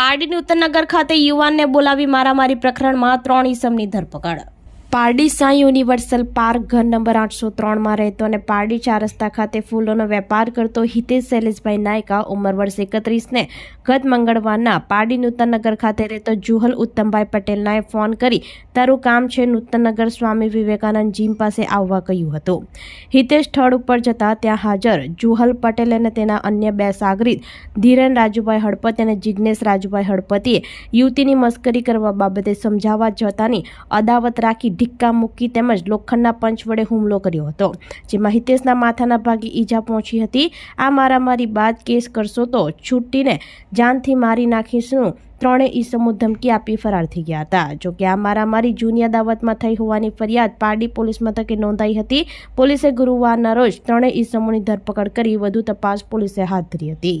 પારડીની ઉત્તરનગર ખાતે યુવાનને બોલાવી મારામારી પ્રકરણમાં ત્રણ ઈસમની ધરપકડ. પારડી સાંઈ યુનિવર્સલ પાર્ક ઘર નંબર આઠસો ત્રણમાં રહેતો અને પારડી ચાર રસ્તા ખાતે ફૂલોનો વેપાર કરતો હિતેશ શૈલેષભાઈ નાયકા ઉંમર વર્ષ એકત્રીસને ગત મંગળવારના પારડી નૂતનનગર ખાતે રહેતો જુહલ ઉત્તમભાઈ પટેલનાએ ફોન કરી, તારું કામ છે નૂતનનગર સ્વામી વિવેકાનંદ જીમ પાસે આવવા કહ્યું હતું. હિતેશ સ્થળ ઉપર જતા ત્યાં હાજર જુહલ પટેલ અને તેના અન્ય બે સાગરીત ધીરેન રાજુભાઈ હળપતિ અને જિજ્ઞેશ રાજુભાઈ હળપતિએ યુવતીની મસ્કરી કરવા બાબતે સમજાવવા જતાની અદાવત રાખી ઢિક્કા મૂકી તેમજ લોખંડના પંચ વડે હુમલો કર્યો હતો, જેમાં હિતેશના માથાના ભાગે ઈજા પહોંચી હતી. આ મારામારી બાદ કેસ કરશો તો છૂટીને જાનથી મારી નાખીશું. ત્રણેય ઈસમો ધમકી આપી ફરાર થઈ ગયા હતા. જોકે આ મારામારી જૂની અદાવતમાં થઈ હોવાની ફરિયાદ પારડી પોલીસ મથકે નોંધાઈ હતી. પોલીસે ગુરુવારના રોજ ત્રણેય ઈસમોની ધરપકડ કરી વધુ તપાસ પોલીસે હાથ ધરી હતી.